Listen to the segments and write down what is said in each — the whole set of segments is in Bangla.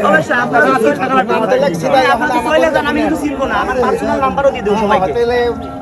অবশ্যই আপনারা আমাদের ভাই, আপনারা তো চলে আমি কিন্তু চিনবো না আমার পার্সোনাল নাম্বারও দিয়ে দেবো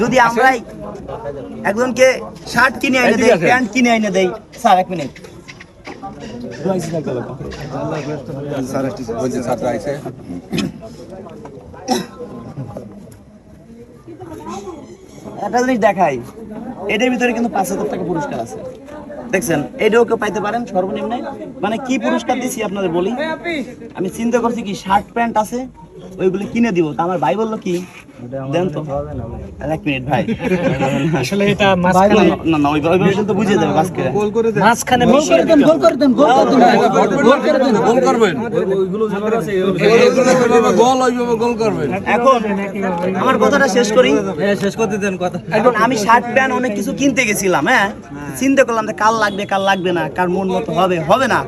যদি আমরাই একজনকে শার্ট কিনে এনে দেই প্যান্ট কিনে এনে দেই স্যার এক মিনিট। একটা জিনিস দেখাই। এটার ভিতরে কিন্তু পাঁচ হাজার টাকা পুরস্কার আছে। দেখছেন এটাও কেউ পাইতে পারেন সর্বনিম্নে। মানে কি পুরস্কার দিছি আপনাদের বলি? আমি চিন্তা করছি কি শার্ট প্যান্ট আছে ওইগুলো কিনে দিব। তা আমার ভাই বলল কি দেন তো এক মিনিট ভাই। আসলে এটা মাঝখানে না না ওইভাবে ওইভাবে কিন্তু বুঝিয়ে দেবে কাজ করে মাঝখানে মিশিয়ে দিতে হবে। গোল করবেন গোল হইবে গোল করবেন। এখন আমার কথাটা শেষ করি। শেষ করতে দেন কথা। এখন আমি শার্ট প্যান্ট অনেক কিছু কিনতে গেছিলাম হ্যাঁ? চিন্তা করলাম যে কাল লাগবে কাল লাগবে না কার মন মতো হবে হবে না।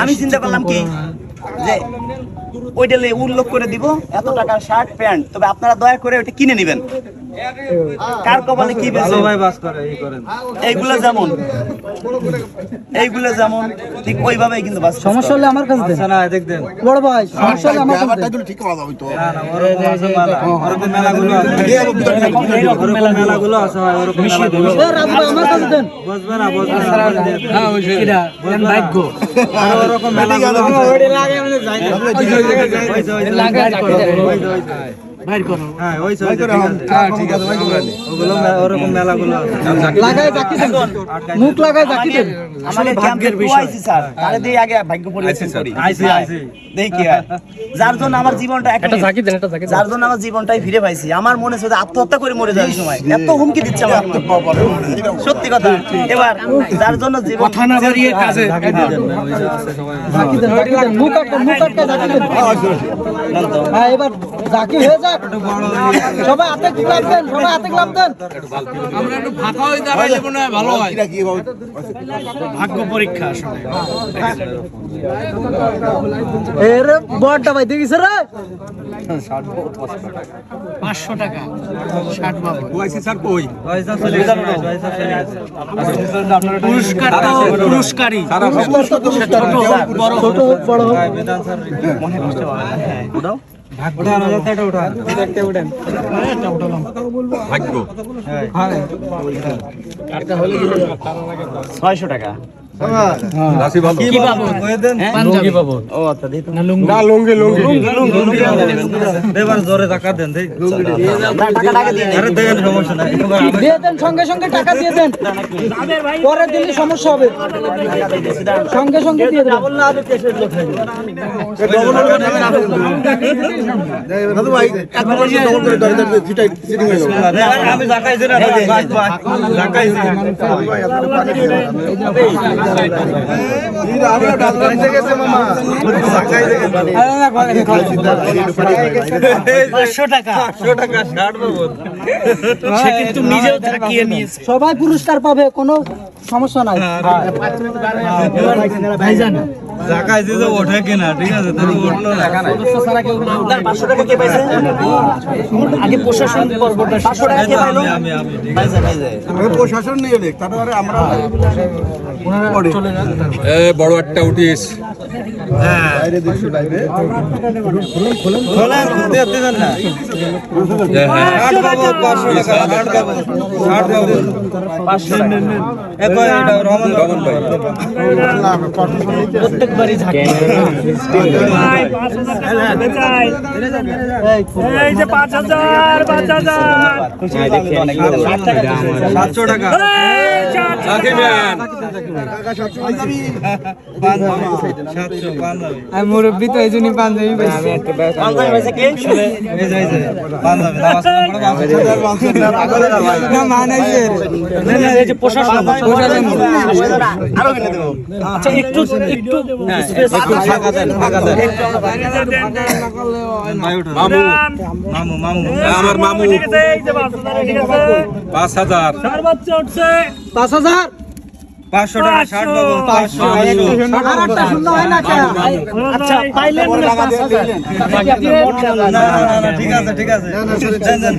আমি চিন্তা করলাম কি যে ওইটা উল্লেখ করে দিব। এত টাকার শার্ট, প্যান্ট, তবে আপনারা দয়া করে ওইটা কিনে নেবেন। কার কপালে কি বেঁচে এইগুলো যেমন এইগুলো যেমন ঠিক ওইভাবেই কিন্তু বাস সমস্যা হলে আমার কাছে দেন বড় ভাই সমস্যা হলে আমার কাছে দেন ঠিক পাওয়া যাবে তো মেলাগুলো আছে মেলাগুলো আছে ভাই ওর মিশিয়ে দেন এ রাজু ভাই আমার কাছে দেন বুঝবে না বুঝবে না হ্যাঁ ওই এটা দেন ভাগ্য আর ওরকম মেলা লাগে মানে যায় না লাগাই করো বাইর করো। লাগাই জাকি দেন। মুখ লাগাই জাকি দেন। আসলে ভাগ্যের বিষয়। স্যার তাহলে দিয়ে আগে ভাগ্য পরিবর্তন করি। দেখি কি হয় যার জন্য আমার জীবনটা একটা জাকি দেন এটা জাকি যার জন্য আমার জীবনটাই ফিরে পাইছি। আমার মনে হচ্ছে যে আত্মহত্যা করে মরে যাওয়ার সময়। এত হুমকি দিচ্ছে আমার সত্যি কথা। এবার যার জন্য জীবন কথা না বাড়িয়ে কাজে জাকি দেন। মুখ মুখ জাকি দেন। হ্যাঁ এবার জাকি হয়ে যাক। সবাই হাতে গ্লাভ দেন সবাই হাতে গ্লাভ দেন। আমরা একটু ফাঁকা হয়ে দাঁড়াইলে মনে হয় ভালো হয়। ভাগ্য পরীক্ষা আসলে। এরে বড়টা ভাই দেখিস রে। পাঁচশো টাকা ষাট বাবু পুরস্কার পুরস্কারই। ছোট বড় টাকা রাশি লঙ্গি লঙ্গি টাকা। দিয়ে দেন সঙ্গে সঙ্গে টাকা দিয়ে দেন। পরে দিলে সমস্যা হবে। সঙ্গে সঙ্গে দিয়ে দেন। দাদু ভাই পুরস্কার পাবে কোনো সমস্যা নাই। দাঁড়িয়ে হয়ে সবাই পুরস্কার পাবে কোনো সমস্যা নাই। না, পাঁচশো টাকা কে পাইছে? আগে প্রশাসন পাঁচশো টাকা কে পাইলো? পাইছে, পাইছে। আমরা প্রশাসন নিয়ে নেক তারপরে আমরা বড় একটা উঠিস। হ্যাঁ, প্রত্যেকবারই ঝাঁকি। এই যে পাঁচ হাজার পাঁচ হাজার। সাতশো টাকা মুরব্বী তো এই জন্যই পাঞ্জাবি প্রশাসন আচ্ছা একটু একটু একটু ফাঁকা দেন ফাঁকা দেন। মামু মামু মামু। আমার মামু পাঁচ হাজার। পাঁচ হাজার? পাঁচশো টাকা ষাট বাবু পাঁচশো আর একটা শূন্য হয় না আচ্ছা। পাইলেন না না না না ঠিক আছে ঠিক আছে।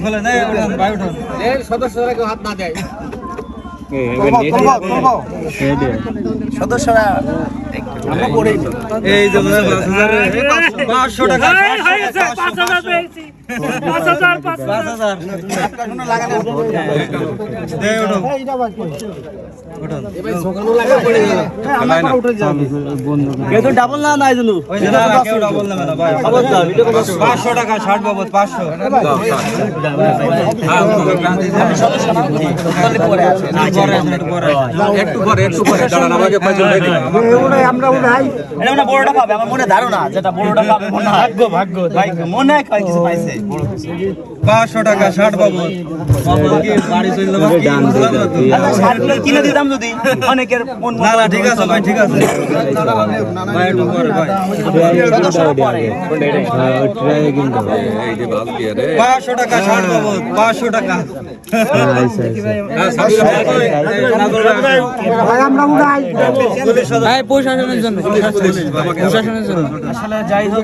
খোলেন এই উঠান ভাই উঠান। সদস্যরা এই পাঁচশো টাকা পাঁচ হাজার ডাবল না। নাই জন্য ওই যে না না, কেউ ডাবল নেবে না ভাই। পাঁচশো টাকা ষাট বাবদ পাঁচশো। একটু পরে একটু পরে দাঁড়ান আমাকে পাঁচজন ভাই। এটা মানে বড়টা পাবে আমার মনে ধারণা যেটা বড়টা পাবে মনে ভাগ্য ভাগ্য ভাগ্য মনে হয় কিছু পাইছে। পাঁচশো টাকা ষাট বাবদ। কি বাড়ি চলে যাব। আচ্ছা কিনে দিতাম যদি অনেকের মন না না ঠিক আছে ভাই ঠিক আছে। ভাই একটু পরে ভাই সদস্য পরে এই যে বাস দিয়ে রে পাঁচশো টাকা পাঁচশো টাকা ভাই প্রশাসনের জন্য। প্রশাসনের জন্য। আসলে যাই হোক।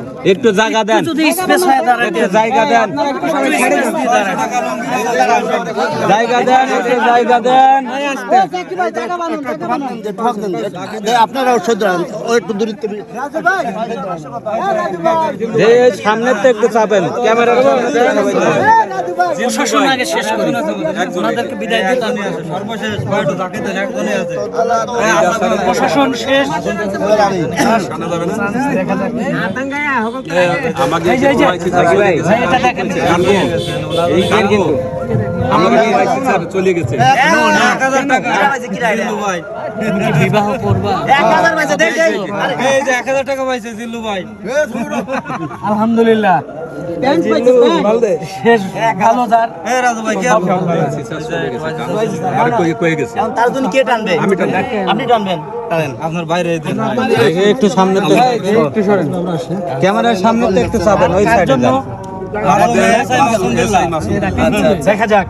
একটু জায়গা দেন। জায়গা দেন। আপনারা। জায়গা দেন একটু জায়গা দেন। ও একটু দূরত্ব সামনের তো একটু চাপেন। ক্যামেরা। প্রশাসন আগে শেষ করি ওনাদেরকে বিদায় দিতে সর্বশেষ ভাই একটু দেন, একজনই আছে। প্রশাসন শেষ এই যে, ভাই, এটা দেখেন। আমাকে চলে গেছে। এক হাজার টাকা। কিরা পাইছে কিরা এটা? জিল্লু ভাই। বিবাহ করবা? এক হাজার পাইছে দেখ দেখ। আরে। এই যে এক হাজার টাকা পাইছে জিল্লু ভাই আলহামদুলিল্লাহ। প্যান্ট পাইছে, প্যান্ট। শেষ ভালো যার এই রাজু ভাই কি আপনি? আরে কই কই গেছে? এখন তার জন্য কে টানবে? আমি টানবো। আপনি টানবেন। টানেন আপনার বাইরে একটু সামনে ক্যামেরার সামনে তো একটু চাপেন ওই সাইডে মাসুম বিল্লাহ। দেখা যাক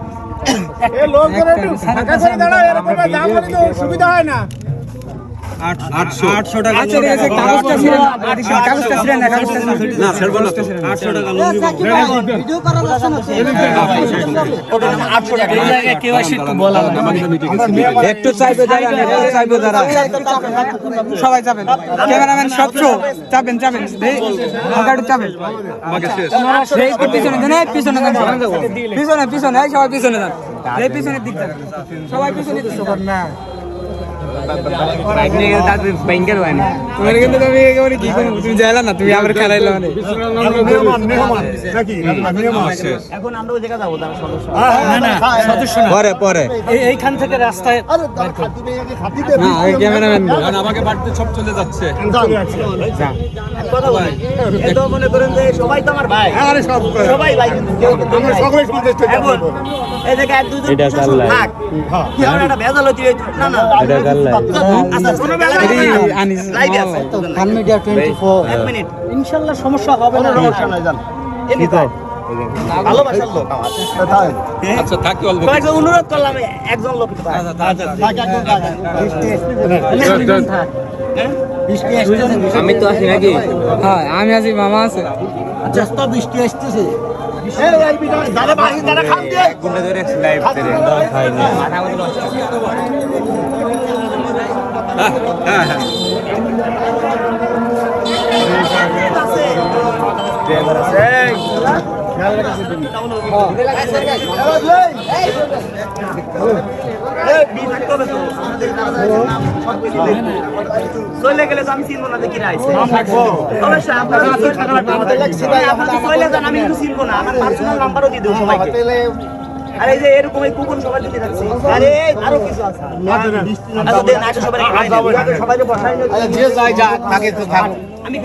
আচ্ছা, লোক। না একটু চাইবে চাইবে সবাই যাবেন ক্যামেরাম্যান সব সেই একটু পিছনে পিছনে পিছনে পিছনে সবাই পিছনে এই পিছনের দিক সবাই পিছনে না তোমার কিন্তু তুমি একেবারে কি করব তুমি যাইলা না তুমি আবার খেলাইলো মানে এখন আমরা ওই জায়গা যাব না না সদস্য পরে পরে এইখান থেকে। রাস্তায় না ক্যামেরাম্যান আমাকে বাড়িতে সব চলে যাচ্ছে কথা বলি এ তো মনে করেন যে সবাই তো আমার ভাই সবাই ভাই কিন্তু কেউ কিন্তু আমরা সকলে এখন এই জায়গায় দুজন থাক কি হবে একটা ভেজাল হতে না না। আচ্ছা কোনো বেলা আনিস লাইভ আছে ফান মিডিয়া 24 এক মিনিট। ইনশাআল্লাহ সমস্যা হবে না। সমস্যা নাই জান ভালোবাসার লোক আচ্ছা থাকি। অল্প। কয়েকজন অনুরোধ করলাম একজন লোক তো ভাই। হ্যাঁ? আমি তো আছি নাকি? হ্যাঁ আমি আছি মামা আছে। বৃষ্টি আসতেছে। গুন্ডা ধরে লাইভ করে চলে গেলে তো আমি চিনবো না রাইছে অবশ্যই আপনারা চলে আমি চিনবো না আমার পার্সোনাল নাম্বারও দিয়ে দেবো আরে এই যে এরকম এই কুপন সবাই দিতে যাচ্ছে আরে আরও কিছু আছে আচ্ছা দেন আগে সবাই সবাই বসাই যে যায় যা তাকে তো থাক আমি।